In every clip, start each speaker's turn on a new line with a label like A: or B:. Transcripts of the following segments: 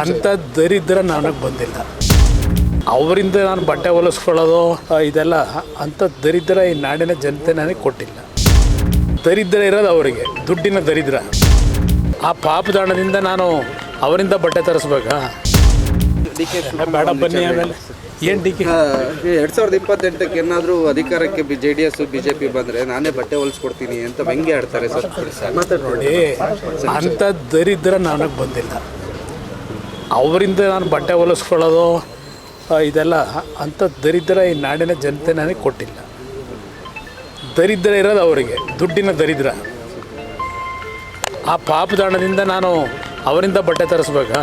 A: ಅಂಥ ದರಿದ್ರ ನನಗೆ ಬಂದಿಲ್ಲ. ಅವರಿಂದ ನಾನು ಬಟ್ಟೆ ಹೊಲಿಸ್ಕೊಳ್ಳೋದು ಇದೆಲ್ಲ ಅಂಥ ದರಿದ್ರ ಈ ನಾಡಿನ ಜನತೆ ನನಗೆ ಕೊಟ್ಟಿಲ್ಲ. ದರಿದ್ರ ಇರೋದು ಅವರಿಗೆ ದುಡ್ಡಿನ ದರಿದ್ರ. ಆ ಪಾಪದಾಣದಿಂದ ನಾನು ಅವರಿಂದ ಬಟ್ಟೆ ತರಿಸ್ಬೇಕಾ?
B: ಡಿ ಕೆ
A: ಬೇಡ ಬನ್ನಿ ಆಮೇಲೆ. ಏನು ಡಿ ಕೆ?
B: ಎರಡ್ ಸಾವಿರದ ಇಪ್ಪತ್ತೆಂಟಕ್ಕೆ ಏನಾದರೂ ಅಧಿಕಾರಕ್ಕೆ B J D S BJP ಬಂದ್ರೆ ನಾನೇ ಬಟ್ಟೆ ಹೊಲಿಸ್ಕೊಡ್ತೀನಿ ಅಂತ ವ್ಯಂಗ್ಯ ಆಡ್ತಾರೆ ಸರ್.
A: ನೋಡಿ ಅಂಥ ದರಿದ್ರ ನನಗೆ ಬಂದಿಲ್ಲ. ಅವರಿಂದ ನಾನು ಬಟ್ಟೆ ಹೊಲಿಸ್ಕೊಳ್ಳೋದು ಇದೆಲ್ಲ ಅಂಥ ದರಿದ್ರ ಈ ನಾಡಿನ ಜನತೆ ನನಗೆ ಕೊಟ್ಟಿಲ್ಲ. ದರಿದ್ರ ಇರೋದು ಅವರಿಗೆ, ದುಡ್ಡಿನ ದರಿದ್ರ. ಆ ಪಾಪದಾಣದಿಂದ ನಾನು ಅವರಿಂದ ಬಟ್ಟೆ ತರಿಸ್ಬೇಕಾ?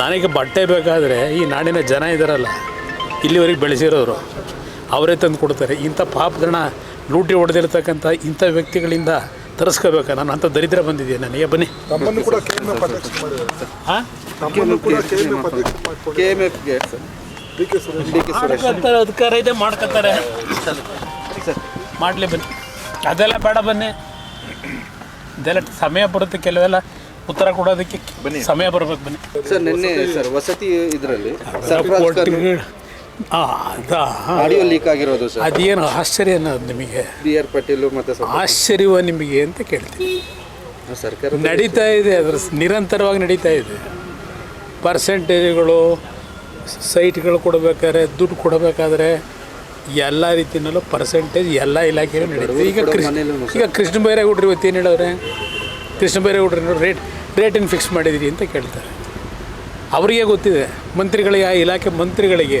A: ನನಗೆ ಬಟ್ಟೆ ಬೇಕಾದರೆ ಈ ನಾಡಿನ ಜನ ಇದ್ದಾರಲ್ಲ ಇಲ್ಲಿವರೆಗೆ ಬೆಳೆಸಿರೋರು, ಅವರೇ ತಂದು ಕೊಡ್ತಾರೆ. ಇಂಥ ಪಾಪದಣ ಲೂಟಿ ಹೊಡೆದಿರ್ತಕ್ಕಂಥ ಇಂಥ ವ್ಯಕ್ತಿಗಳಿಂದ ತರಿಸ್ಕೋಬೇಕಾ ನಾನು ಅಂತ ದರಿದ್ರ ಬಂದಿದ್ದೀನಿ ನನಗೆ ಬನ್ನಿ.
C: ತಮ್ಮನ್ನು ಕೂಡ ಕೆಎಂಎಫ್ ಅಧ್ಯಕ್ಷ ಮಾಡಿದ್ದಾರೆ.
A: ಹಾಂ?
C: ತಮ್ಮನ್ನು ಕೂಡ ಕೆಎಂಎಫ್ ಅಧ್ಯಕ್ಷ ಮಾಡಿಕೊಂಡು
B: K M ಎಫ್ಗೆ
C: D K Suresh.
B: D K Suresh.
A: ಮಾಡ್ಕೊತಾರೆ ಅಧಿಕಾರ ಇದೆ ಮಾಡ್ಕೊತಾರೆ ಮಾಡಲಿ ಬನ್ನಿ. ಅದೆಲ್ಲ ಬೇಡ ಬನ್ನಿ. ಇದೆಲ್ಲ ಸಮಯ ಬರುತ್ತೆ ಕೆಲವೆಲ್ಲ. ಉತ್ತರ ಕೊಡೋದಕ್ಕೆ ಸಮಯ ಬರ್ಬೇಕು ಬನ್ನಿ.
B: ಸರ್ ನಿನ್ನೆ ಸರ್ ವಸತಿ ಇದರಲ್ಲಿ ಆಡಿಯೋ ಲೀಕ್ ಆಗಿರೋದು ಸರ್.
A: ಅದೇನು ಆಶ್ಚರ್ಯ ಅನ್ನೋದು ನಿಮಗೆ?
B: ಬಿ ಆರ್ ಪಾಟೀಲ್ ಮತ್ತೆ
A: ಆಶ್ಚರ್ಯವ ನಿಮಗೆ ಅಂತ ಕೇಳ್ತೀನಿ.
B: ಸರ್ಕಾರ
A: ನಡೀತಾ ಇದೆ ಅದ್ರ ನಿರಂತರವಾಗಿ ನಡೀತಾ ಇದೆ. ಪರ್ಸೆಂಟೇಜ್ಗಳು ಸೈಟ್ಗಳು ಕೊಡಬೇಕಾದ್ರೆ ದುಡ್ಡು ಕೊಡಬೇಕಾದ್ರೆ ಎಲ್ಲ ರೀತಿಯಲ್ಲೂ ಪರ್ಸೆಂಟೇಜ್ ಎಲ್ಲ ಇಲಾಖೆಯಲ್ಲೂ ನಡೀತದೆ. ಈಗ ಕೃಷ್ಣ ಈಗ ಕೃಷ್ಣ ಬೈರೇಗೌಡ್ರು ಇವತ್ತು ಏನು ಹೇಳಿದ್ರೆ? ಕೃಷ್ಣ ಬೈರೇಗೌಡ್ರು ರೇಟ್ ರೇಟನ್ನು ಫಿಕ್ಸ್ ಮಾಡಿದಿರಿ ಅಂತ ಕೇಳ್ತಾರೆ. ಅವರಿಗೆ ಗೊತ್ತಿದೆ ಮಂತ್ರಿಗಳಿಗೆ ಆ ಇಲಾಖೆ ಮಂತ್ರಿಗಳಿಗೆ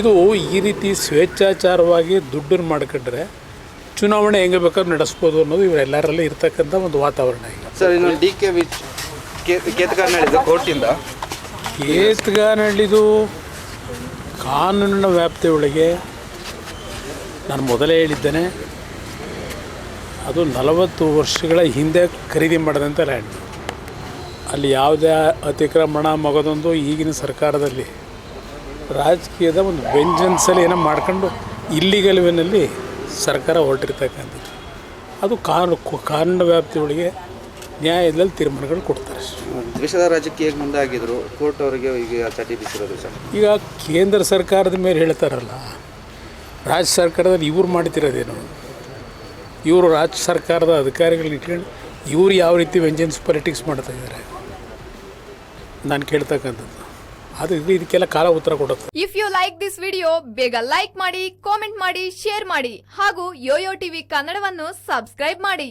A: ಇದು ಈ ರೀತಿ ಸ್ವೇಚ್ಛಾಚಾರವಾಗಿ ದುಡ್ಡನ್ನು ಮಾಡ್ಕೊಂಡ್ರೆ ಚುನಾವಣೆ ಹೆಂಗೆ ಬೇಕಾದ್ರೂ ನಡೆಸ್ಬೋದು ಅನ್ನೋದು ಇವರೆಲ್ಲರಲ್ಲಿ ಇರ್ತಕ್ಕಂಥ ಒಂದು ವಾತಾವರಣ ಈಗ.
B: ಸರ್ ಇನ್ನು ಡಿ ಕೆ ವಿಚ್ ಕೇತಗಾನಹಳ್ಳಿದು ಕೋರ್ಟಿಂದ.
A: ಕೇತ್ಗಾನಹಳ್ಳಿದು ಕಾನೂನಿನ ವ್ಯಾಪ್ತಿಯೊಳಗೆ ನಾನು ಮೊದಲೇ ಹೇಳಿದ್ದೇನೆ ಅದು ನಲವತ್ತು ವರ್ಷಗಳ ಹಿಂದೆ ಖರೀದಿ ಮಾಡಿದಂಥ ಲ್ಯಾಂಡ್. ಅಲ್ಲಿ ಯಾವುದೇ ಅತಿಕ್ರಮಣ ಮಗದೊಂದು ಈಗಿನ ಸರ್ಕಾರದಲ್ಲಿ ರಾಜಕೀಯದ ಒಂದು ವ್ಯಂಜನ್ಸಲ್ಲಿ ಏನೋ ಮಾಡ್ಕೊಂಡು ಇಲ್ಲಿಗಲ್ ವೇನಲ್ಲಿ ಸರ್ಕಾರ ಹೊರಟಿರ್ತಕ್ಕಂಥದ್ದು. ಅದು ಕಾನೂನು ಕಾನೂನು ವ್ಯಾಪ್ತಿಯೊಳಗೆ ನ್ಯಾಯದಲ್ಲಿ ತೀರ್ಮಾನಗಳು ಕೊಡ್ತಾರೆ.
B: ದೇಶದ ಹೇಗೆ ಮುಂದೆ ಆಗಿದ್ರು ಕೋರ್ಟ್ ಅವರಿಗೆ ಈಗ ಚಟಿ ಬಿಸಿರೋದು ಸರ್.
A: ಈಗ ಕೇಂದ್ರ ಸರ್ಕಾರದ ಮೇಲೆ ಹೇಳ್ತಾರಲ್ಲ ರಾಜ್ಯ ಸರ್ಕಾರದಲ್ಲಿ ಇವ್ರು ಮಾಡ್ತಿರೋದೇನು? ಇವರು ರಾಜ್ಯ ಸರ್ಕಾರದ ಅಧಿಕಾರಿಗಳು ಇಟ್ಕೊಂಡು ಇವ್ರು ಯಾವ ರೀತಿ ವ್ಯಂಜನ್ಸ್ ಪಾಲಿಟಿಕ್ಸ್ ಮಾಡ್ತಾ ಇದ್ದಾರೆ? ನಾನು ಕೇಳ್ತಕ್ಕಂಥದ್ದು. ಅದು ಇದಕ್ಕೆಲ್ಲ ಕಾಲ ಉತ್ತರ ಕೊಡುತ್ತೆ.
D: If you like this video ಬೇಗ ಲೈಕ್ ಮಾಡಿ ಕಾಮೆಂಟ್ ಮಾಡಿ ಶೇರ್ ಮಾಡಿ ಹಾಗೂ ಯೋಯೋ ಟಿವಿ ಕನ್ನಡವನ್ನು ಸಬ್ಸ್ಕ್ರೈಬ್ ಮಾಡಿ.